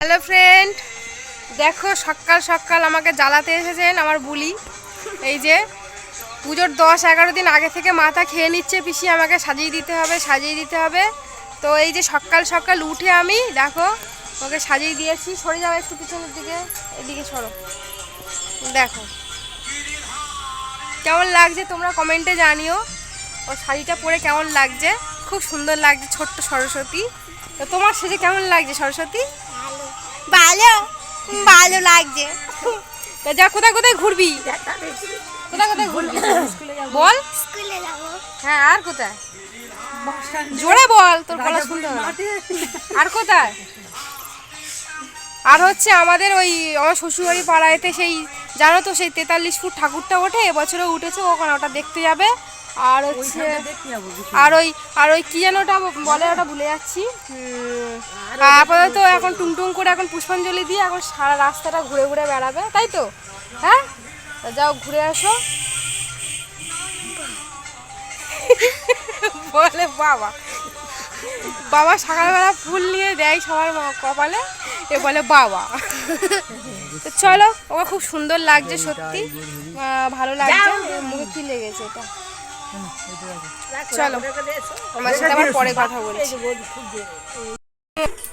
Hello friend দেখো, সকাল সকাল আমাকে জ্বালাতে এসেছেন আমার বুলি। এই যে, পুজোর দশ এগারো দিন আগে থেকে মাথা খেয়ে নিচ্ছে পিসি, আমাকে সাজিয়ে দিতে হবে, সাজিয়ে দিতে হবে। তো এই যে সকাল সকাল উঠে আমি, দেখো, ওকে সাজিয়ে দিয়েছি। সরে যাও একটু পিছনের দিকে, এদিকে সরো। দেখো। কেমন লাগছে তোমরা কমেন্টে জানিও। ও শাড়িটা পরে কেমন লাগছে? খুব সুন্দর লাগছে ছোট্ট সরস্বতী। তো তোমার সেজে কেমন লাগছে সরস্বতী? ভালো। ভালো? লাগছে। তা যা কোথায় কোথায় ঘুরবি? কোথায় কোথায় ঘুরবি? বল। স্কুলে যাব। হ্যাঁ আর কোথায়? জোরে বল তোর গলা শুনতে আর কোথায়? আর হচ্ছে আমাদের ওই আমার শ্বশুরবাড়ি পাড়ায়তে সেই জানো তো সেই তেতাল্লিশ ফুট ঠাকুরটা ওঠে? এবছরও উঠেছে ওখানে ওটা দেখতে যাবে। আর হচ্ছে আর ওই আর ওই কি যেন ওটা বলে ওটা ভুলে যাচ্ছি। আপাতত এখন টুংটুং করে এখন পুষ্পাঞ্জলি দিয়ে এখন সারা রাস্তাটা ঘুরে ঘুরে বেড়াবে তাই তো? হ্যাঁ? যাও ঘুরে আসো। বলে বাবা। বাবা সকালবেলা ফুল নিয়ে দেয় সবার কপালে এ বলে বাবা। চলো ওকে খুব সুন্দর লাগছে সত্যি। ভালো লাগছে। মুখে কি লেগেছে এটা। চলো। আমার সাথে আবার পরে কথা বলছি।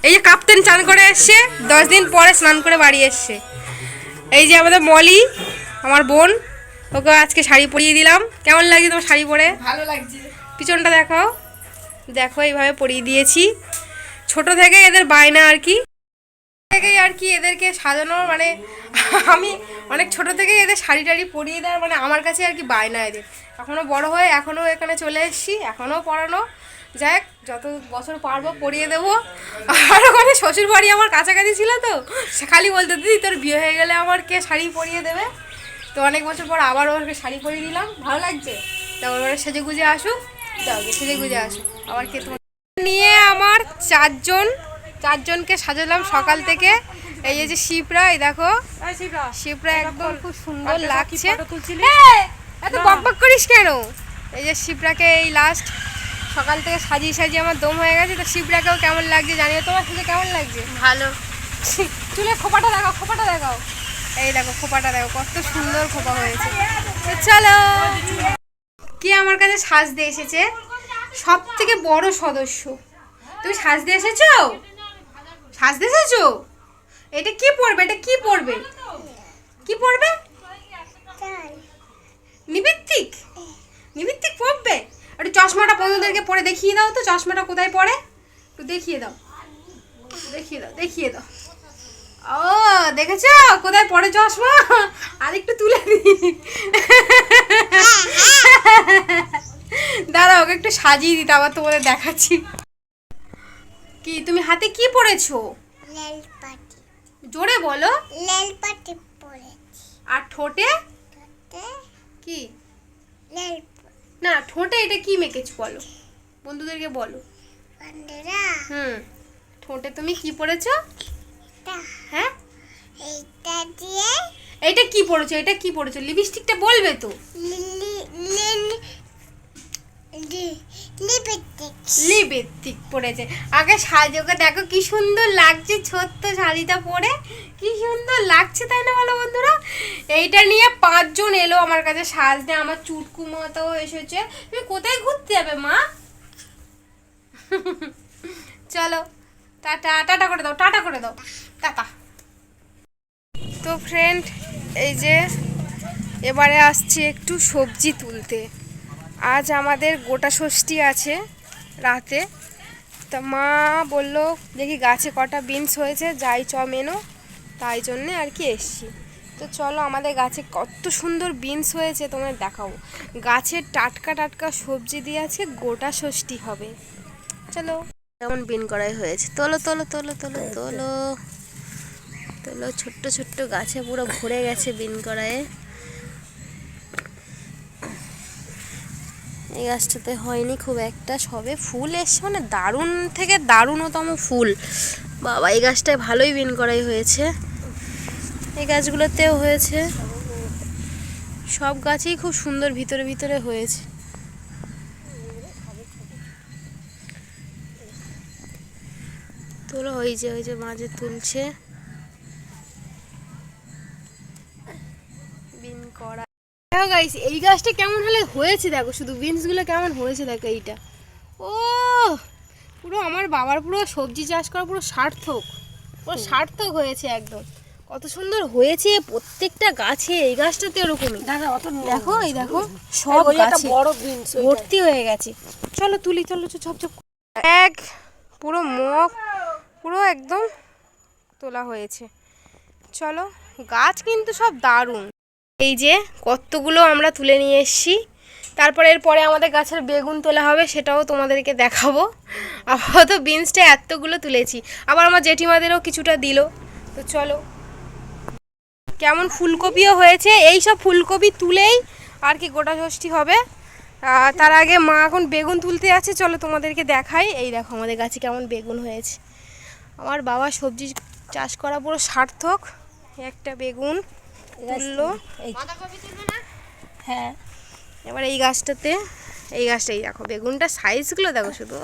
এই যে কাপ্তেন চান করে এসছে দশ দিন পরে স্নান করে বাড়ি এসছে। এই যে আমাদের মলি আমার বোন ওকে আজকে শাড়ি পরিয়ে দিলাম। কেমন লাগছে তোমার শাড়ি পরে? ভালো লাগছে। পিছনটা দেখাও। দেখো এইভাবে পরিয়ে দিয়েছি। ছোট থেকে এদের বায়না আর কি। থেকেই আর কি এদেরকে সাজানোর মানে আমি অনেক ছোট থেকেই এদের শাড়ি টাড়ি পরিয়ে দেওয়ার মানে আমার কাছে আর কি বায়না এদের। এখনও বড় হয়ে এখনও এখানে চলে এসেছি এখনও পড়ানো। যাক, যত বছর পারব পরিয়ে দেবো। আর ওখানে শ্বশুর বাড়ি আমার কাছাকাছি ছিল তো সে খালি বলতো দিদি, তোর বিয়ে হয়ে গেলে আমার কে শাড়ি পরিয়ে দেবে। তো অনেক বছর পর আবার ওকে শাড়ি পরিয়ে দিলাম, ভালো লাগছে। তারপর ওরা সেজে গুজে আসুক, যাও, সেজে গুজে আসুক। আবার কে তোমার নিয়ে আমার চারজন চারজনকে সাজালাম সকাল থেকে। এই যে শিপরা এই দেখো। শিপরা একদম খুব সুন্দর লাগছে। এত বক বক করিস কেন? এই যে শিপরাকে এই লাস্ট সকাল থেকে সাজিয়ে সাজিয়ে আমার দম হয়ে গেছে। তো শিবরাকেও কেমন লাগছে জানিও? তোমার সাথে কেমন লাগছে? ভালো। চুলে খোপাটা দেখাও খোপাটা দেখাও। এই দেখো খোপাটা দেখো কত সুন্দর খোপা হয়েছে। তো চলো। কি আমার কাছে সাজতে এসেছে? সব থেকে বড় সদস্য। তুমি সাজতে এসেছ? সাজতে এসেছ এটা কি পড়বে এটা কি পড়বে কি পড়বে নিবৃত্তিক নিবৃত্তিক পড়বে একটু চশমাটা বন্ধুদেরকে পরে দেখিয়ে দাও তো, চশমাটা কোথায় পড়ে? একটু দেখিয়ে দাও। দেখিয়ে দাও দেখিয়ে দাও। ও, দেখেছ? কোথায় পড়ে চশমা? আর একটু তুলে দি দাঁড়া ওকে একটু সাজিয়ে দিতে, আবার তোমাদের দেখাচ্ছি। কি? তুমি হাতে কি পড়েছো? লেল পাটি জোরে বলো। লেল পাটি পড়েছি। আর ঠোঁটে? তে কি? লেল না ঠোঁটে এটা কি মেকেছো বলো। বন্ধুদেরকে বলো। বন্ধুরা। হুম ঠোঁটে তুমি কি পড়েছো? তা হ্যাঁ? এইটা দিয়ে এটা কি পড়েছো? এটা কি পড়েছো? লিপস্টিকটা বলবে তো। লি- লিপস্টিক। লিপস্টিক পড়েছে আগে সাজোকে দেখো কি সুন্দর লাগছে ছোট্ট শাড়িটা পরে। কি সুন্দর লাগছে, তাই না বলো বন্ধুরা? এইটা নিয়ে পাঁচজন এলো আমার কাছে সাজতে। আমার চুটকু মতো এসেছে। তুমি কোথায় ঘুরতে যাবে, মা? চলো টাটা টাটা করে দাও, টাটা করে দাও। টাটা। তো ফ্রেন্ড এই যে, এবারে আসছি একটু সবজি তুলতে। আজ আমাদের গোটা ষষ্ঠী আছে রাতে। তা মা বলল, দেখি গাছে কটা বিনস হয়েছে, যাই চ মেনো। তাই জন্যে আর কি এসছি। তো চলো আমাদের গাছে কত সুন্দর বিনস হয়েছে তোমাদের দেখাবো। গাছের টাটকা টাটকা সবজি দিয়ে আছে গোটা ষষ্ঠী হবে। চলো। কেমন বিন করাই হয়েছে? তোলো তোলো তোলো তোলো তোলো। তোলো, ছোট্ট ছোট্ট গাছে পুরো ভরে গেছে বিন করায়। এই গাছটাতে হয়নি খুব একটা, সবে ফুল এসছে মানে দারুণ থেকে দারুণতম ফুল। বাবা, এই গাছটায় ভালোই বিন করাই হয়েছে। এই গাছগুলোতেও হয়েছে। সব গাছেই খুব সুন্দর ভিতরে ভিতরে হয়েছে। তো তোলো, ওই যে ওই যে মাঝে তুলছে। দেখো গাইস এই গাছটা কেমন হলে হয়েছে দেখো শুধু বিনসগুলো কেমন হয়েছে দেখো এইটা। ও পুরো আমার বাবার পুরো সবজি চাষ করা পুরো সার্থক। পুরো সার্থক হয়েছে একদম। কত সুন্দর হয়েছে প্রত্যেকটা গাছে এই গাছটাতে ওরকমই। দাদা অত দেখো এই দেখো সব গাছে ভর্তি হয়ে গেছে। চলো তুলি চলো ঝপ ঝপ এক পুরো মুখ পুরো একদম তোলা হয়েছে। চলো গাছ কিন্তু সব দারুণ। এই যে কতগুলো আমরা তুলে নিয়ে এসেছি। তারপরে এরপরে আমাদের গাছের বেগুন তোলা হবে, সেটাও তোমাদেরকে দেখাবো। আপাতত বিনসটা এতগুলো তুলেছি। আবার আমার জেঠিমাদেরও কিছুটা দিল। তো চলো। কেমন ফুলকপিও হয়েছে। এই সব ফুলকপি তুলেই আর কি গোটা ষষ্ঠী হবে। তার আগে মা এখন বেগুন তুলতে আছে। চলো তোমাদেরকে দেখাই। এই দেখো আমাদের গাছে কেমন বেগুন হয়েছে। আমার বাবা সবজি চাষ করা পুরো সার্থক। একটা বেগুন। তুললো। হ্যাঁ। এবার এই গাছটাতে এই গাছটাই দেখো বেগুনটা সাইজগুলো দেখো শুধু।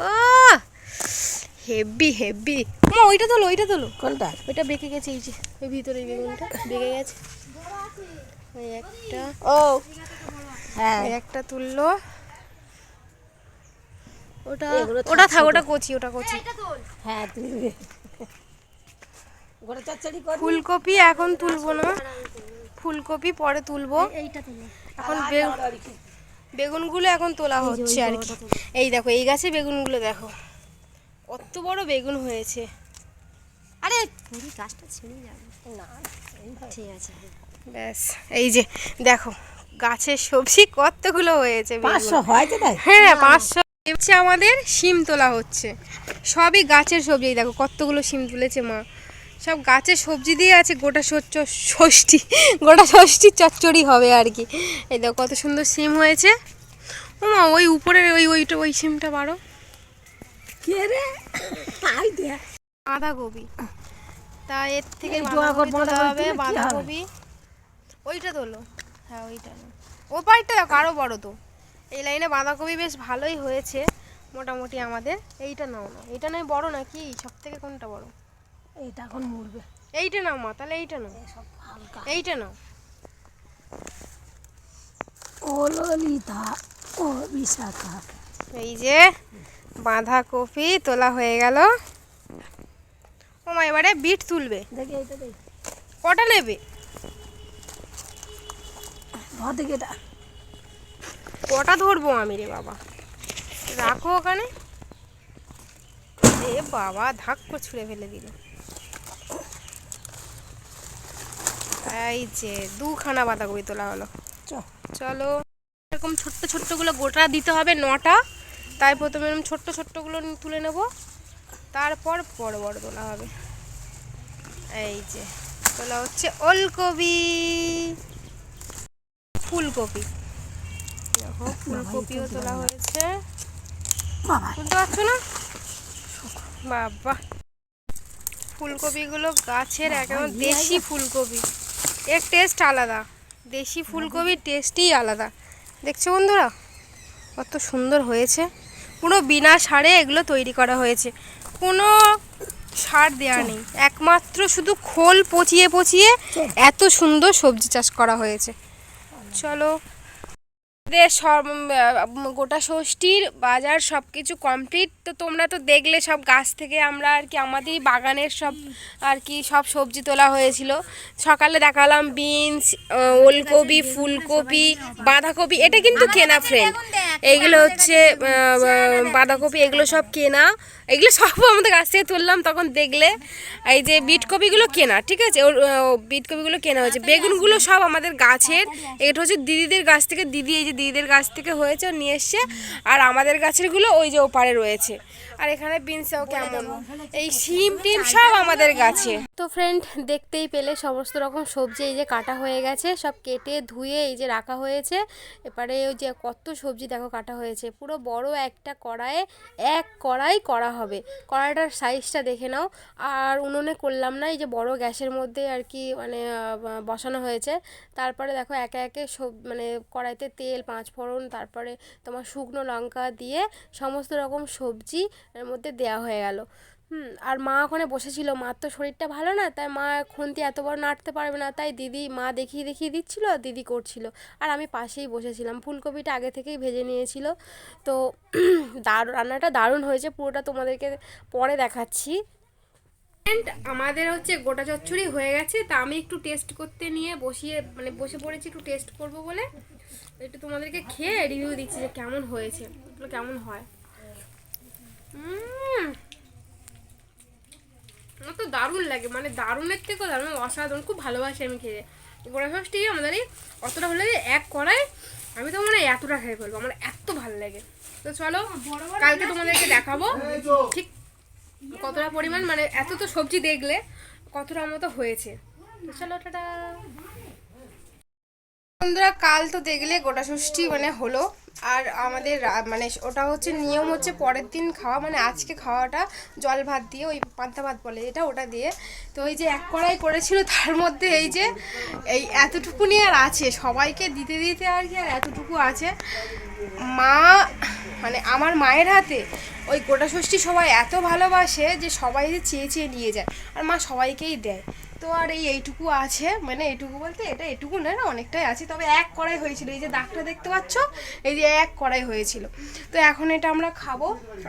হেভি হেভি মা ওইটা তোলো ওইটা তোলো। কোনটা? ওইটা বেঁকে গেছে এই যে ওই ভিতরে বেগুনটা বেঁকে গেছে। ওই একটা। ও। হ্যাঁ। এই একটা তুললো। ওটা ওটা থাক ওটা কচি ওটা কচি। হ্যাঁ তুলবে। চচ্চড়ি কর ফুলকপি এখন তুলবো না। ফুলকপি পরে তুলবো। এখন বেগুনগুলো এখন তোলা হচ্ছে আর কি। এই দেখো এই গাছে বেগুনগুলো দেখো। কত বড় বেগুন হয়েছে। আরে! গাছটা ছিঁড়ে যাবে। ঠিক আছে ব্যাস এই যে দেখো গাছের সবজি কতগুলো হয়েছে হ্যাঁ পাঁচশো। হচ্ছে আমাদের শিম তোলা হচ্ছে। সবই গাছের সবজি দেখো কতগুলো শিম তুলেছে মা। সব গাছের সবজি দিয়ে আছে গোটা সচ্চ ষষ্ঠী গোটা ষষ্ঠীর চচ্চড়ি হবে আর কি। এই দেখো কত সুন্দর সিম হয়েছে। ও মা ওই উপরের ওই ওইটা ওই সিমটা বারো বাঁধাকপি। তা এর থেকে বাঁধাকপি হবে ওইটা তোলো। হ্যাঁ ওইটা ও পাইটটা দেখো আরও বড় তো। এই লাইনে বাঁধাকপি বেশ ভালোই হয়েছে মোটামুটি আমাদের। এইটা নাও না। এইটা নয় বড় নাকি? সব থেকে কোনটা বড়? এইটা এখন মরবে। এইটা নাও মা তাহলে এইটা নাও। সব হালকা। এইটা নাও। ও ললিতা ও বিশাখা। এই যে বাঁধাকপি তোলা হয়ে গেল। ও মা এবারে বিট তুলবে। দেখি এইটা দেখি। কটা নেবে? দেখি এটা। কটা ধরবো আমি রে বাবা? রাখো ওখানে। এ বাবা ধাক করে ছুঁড়ে ফেলে দিল। এই যে দুখানা বাঁধাকপি তোলা হলো। চ। চলো এরকম ছোট্ট ছোট্টগুলো গোটা দিতে হবে নটা। তাই প্রথমে এরকম ছোট্ট ছোট্টগুলো তুলে নেব। তারপর বড় বড় তোলা হবে। এই যে তোলা হচ্ছে ওলকপি। ফুলকপি। দেখো ফুলকপিও তোলা হয়েছে। বুঝতে পারছ না? বাবা। ফুলকপিগুলো গাছের একদম দেশি ফুলকপি। এর টেস্ট আলাদা। দেশি ফুলকপির টেস্টই আলাদা। দেখছ বন্ধুরা? কত সুন্দর হয়েছে। পুরো বিনা সারে এগুলো তৈরি করা হয়েছে। কোনো সার দেওয়া নেই। একমাত্র শুধু খোল পচিয়ে পচিয়ে এত সুন্দর সবজি চাষ করা হয়েছে। চলো গোটা ষষ্ঠীর বাজার সব কিছু কমপ্লিট তো তোমরা তো দেখলে সব গাছ থেকে আমরা আর কি আমাদেরই বাগানের সব আর কি সব সবজি তোলা হয়েছিল। সকালে দেখালাম বিনস ওলকপি ফুলকপি বাঁধাকপি এটা কিন্তু কেনা ফ্রেন্ড এইগুলো হচ্ছে বাঁধাকপি এগুলো সব কেনা। এগুলো সব আমাদের গাছ থেকে তুললাম তখন দেখলে এই যে বিটকপিগুলো কেনা ঠিক আছে? ওর আহ, বিট কেনা হয়েছে। বেগুনগুলো সব আমাদের গাছের এটা হচ্ছে দিদিদের গাছ থেকে দিদি এই যে দিদিদের গাছ থেকে হয়েছে নিয়ে এসছে। আর আমাদের গাছেরগুলো ওই যে ওপারে রয়েছে। আর এখানে বিনসাও কেমন? এই শিম টিম সব আমাদের গাছে। তো ফ্রেন্ড দেখতেই পেলে সমস্ত রকম সবজি এই যে কাটা হয়ে গেছে সব কেটে ধুয়ে এই যে রাখা হয়েছে। এবারে ওই যে কত সবজি দেখো কাটা হয়েছে পুরো বড় একটা কড়াইয়ে এক কড়াই করা হবে। কড়াইটার সাইজটা দেখে নাও। আর উনুনে করলাম না এই যে বড় গ্যাসের মধ্যে আর কি মানে বসানো হয়েছে। তারপরে দেখো একে একে সব মানে কড়াইতে তেল পাঁচ ফোড়ন তারপরে তোমার শুকনো লঙ্কা দিয়ে সমস্ত রকম সবজি এর মধ্যে দেওয়া হয়ে গেল। হুম, আর মা ওখানে বসেছিল। মার তো শরীরটা ভালো না, তাই মা খুন্তি এত বড় নাড়তে পারবে না। তাই দিদি, মা দেখিয়ে দেখিয়ে দিচ্ছিল, দিদি করছিল। আর আমি পাশেই বসেছিলাম। ফুলকপিটা আগে থেকেই ভেজে নিয়েছিল। তো দারুণ রান্নাটা দারুণ হয়েছে। পুরোটা তোমাদেরকে পরে দেখাচ্ছি। And আমাদের হচ্ছে গোটা চচ্চড়ি হয়ে গেছে। তা আমি একটু টেস্ট করতে নিয়ে বসিয়ে মানে বসে পড়েছি একটু টেস্ট করব বলে। একটু তোমাদেরকে খেয়ে রিভিউ দিচ্ছি যে কেমন হয়েছে, কেমন হয়। আমার তো দারুণ লাগে মানে দারুণের থেকেও দারুণ অসাধারণ খুব ভালোবাসি আমি খেয়ে। গোড়া সসটি আমাদের এই অতটা ভালো লাগে এক কড়াই আমি তো মানে এতটা খেয়ে ফেলব আমার এত ভালো লাগে। তো চলো কালকে তোমাদেরকে দেখাবো। ঠিক কতটা পরিমাণ মানে এত তো সবজি দেখলে কতটা মতো হয়েছে। তো চলো টাটা। বন্ধুরা কাল তো দেখলে গোটা ষষ্ঠী মানে হলো আর আমাদের মানে ওটা হচ্ছে নিয়ম হচ্ছে পরের দিন খাওয়া মানে আজকে খাওয়াটা জল ভাত দিয়ে, ওই পান্তা ভাত বলে এটা ওটা দিয়ে। তো ওই যে এক কড়াই করেছিল, তার মধ্যে এই যে, এই এতটুকুনি আর আছে। সবাইকে দিতে দিতে আর কি আর এতটুকু আছে। মা মানে আমার মায়ের হাতে ওই গোটা ষষ্ঠী সবাই এত ভালোবাসে যে সবাই যে চেয়ে চেয়ে নিয়ে যায়। আর মা সবাইকেই দেয়। তো আর এই এইটুকু আছে মানে এইটুকু বলতে এটা এটুকু না না, অনেকটাই আছে। তবে এক কড়াই হয়েছিল, এই যে দাগটা দেখতে পাচ্ছ, এই যে এক কড়াই হয়েছিল। তো এখন এটা আমরা খাব।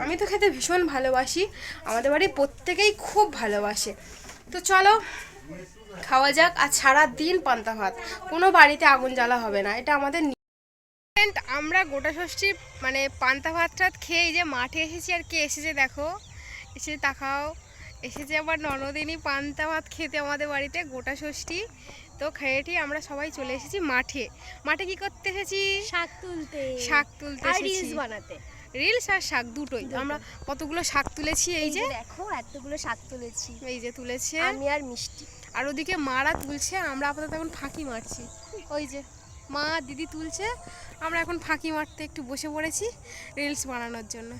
আমি তো খেতে ভীষণ ভালোবাসি, আমাদের বাড়ি প্রত্যেকেই খুব ভালোবাসে। তো চলো, খাওয়া যাক, আর সারা দিন পান্তা ভাত। কোনো বাড়িতে আগুন জ্বালা হবে না, এটা আমাদের আমরা গোটা ষষ্ঠী মানে পান্তা ভাত খেয়ে যে মাঠে এসেছি, আর কে এসেছে দেখো। এসে তাকাও এসেছে আবার ননদিনী পান্তা ভাত খেতে আমাদের বাড়িতে গোটা ষষ্ঠী। তো খেয়েটি আমরা সবাই চলে এসেছি মাঠে। মাঠে কি করতে এসেছি? শাক তুলতে। শাক তুলতে রিলস বানাতে। রিলস আর শাক দুটোই। আমরা কতগুলো শাক তুলেছি এই যে? দেখো এতগুলো শাক তুলেছি। এই যে তুলেছে। আমি আর মিষ্টি। আর ওদিকে মারা তুলছে আমরা আপাতত এখন ফাঁকি মারছি। ওই যে মা দিদি তুলছে আমরা এখন ফাঁকি মারতে একটু বসে পড়েছি রিলস বানানোর জন্য।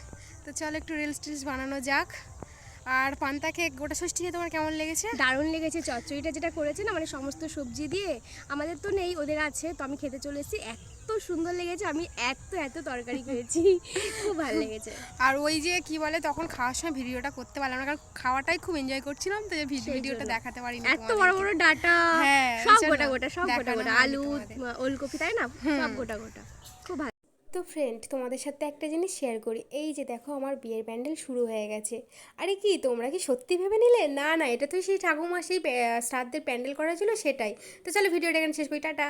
তো চলো একটু রিলস টিলস বানানো যাক। আর পান্তাকে গোটা ষষ্ঠী তোমার কেমন লেগেছে? দারুণ লেগেছে চচ্চড়িটা যেটা করেছে না মানে সমস্ত সবজি দিয়ে আমাদের তো নেই ওদের আছে তো আমি খেতে চলে এসেছি। এত সুন্দর লেগেছে আমি এত এত তরকারি খেয়েছি খুব ভালো লেগেছে। আর ওই যে কি বলে তখন খাওয়ার সময় ভিডিওটা করতে পারলাম না কারণ খাওয়াটাই খুব এনজয় করছিলাম তো ভিডিওটা। দেখাতে পারিনি এত বড় বড় ডাটা হ্যাঁ, সব গোটা গোটা সব গোটা গোটা আলু ওলকপি তাই না? সব গোটা গোটা। তো ফ্রেন্ড তোমাদের সাথে একটা জিনিস শেয়ার করি। এই যে দেখো, আমার বিয়ের প্যান্ডেল শুরু হয়ে গেছে। আরে কি, তোমরা কি সত্যি ভেবে নিলে? না না, এটা তো সেই ঠাকুমা সেই শ্রাদ্ধের প্যান্ডেল করা ছিল সেটাই। তো চলো ভিডিওটা এখানে শেষ করি, টাটা।